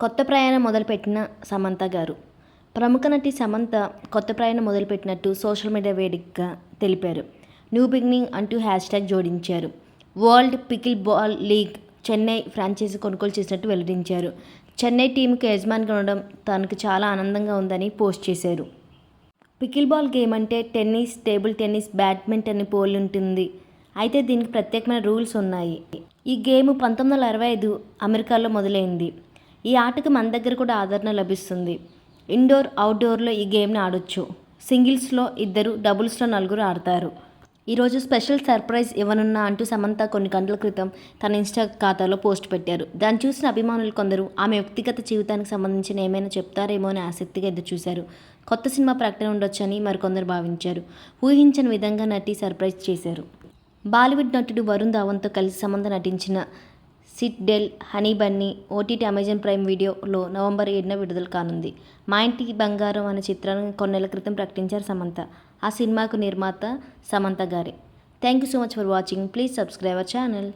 కొత్త ప్రయాణం మొదలుపెట్టిన సమంత గారు. ప్రముఖ నటి సమంత కొత్త ప్రయాణం మొదలుపెట్టినట్టు సోషల్ మీడియా వేదికగా తెలిపారు. న్యూ బిగినింగ్ అంటూ హ్యాష్ ట్యాగ్ జోడించారు. World pickleball league Chennai franchise కొనుగోలు చేసినట్టు వెల్లడించారు. చెన్నై టీంకు యజమానిగా ఉండడం తనకు చాలా ఆనందంగా ఉందని పోస్ట్ చేశారు. పికిల్ బాల్ గేమ్ అంటే టెన్నిస్ టేబుల్ టెన్నిస్ బ్యాడ్మింటన్ పోలి ఉంటుంది. అయితే దీనికి ప్రత్యేకమైన రూల్స్ ఉన్నాయి. ఈ గేమ్ పంతొమ్మిది వందల అరవై ఐదు అమెరికాలో మొదలైంది. ఈ ఆటకు మన దగ్గర కూడా ఆదరణ లభిస్తుంది. ఇండోర్ అవుట్డోర్లో ఈ గేమ్ని ఆడొచ్చు. సింగిల్స్లో ఇద్దరు డబుల్స్లో నలుగురు ఆడతారు. ఈరోజు స్పెషల్ సర్ప్రైజ్ ఇవ్వనున్నా అంటూ సమంత కొన్ని గంటల క్రితం తన ఇన్స్టా ఖాతాలో పోస్ట్ పెట్టారు. దాన్ని చూసిన అభిమానులు కొందరు ఆమె వ్యక్తిగత జీవితానికి సంబంధించిన ఏమైనా చెప్తారేమో అని ఆసక్తిగా ఎదురు చూశారు కొత్త సినిమా ప్రకటన ఉండొచ్చని మరికొందరు భావించారు. ఊహించని విధంగా నటి సర్ప్రైజ్ చేశారు. బాలీవుడ్ నటుడు వరుణ్ ధావన్తో కలిసి సమంత నటించిన citadel honey bunny OTT Amazon prime వీడియోలో నవంబర్ ఏడున విడుదల కానుంది. మా ఇంటికి బంగారం అనే చిత్రాన్ని కొన్నేళ్ళ క్రితం ప్రకటించారు సమంత. ఆ సినిమాకు నిర్మాత సమంత గారే. Thank you so much for watching. Please subscribe our channel.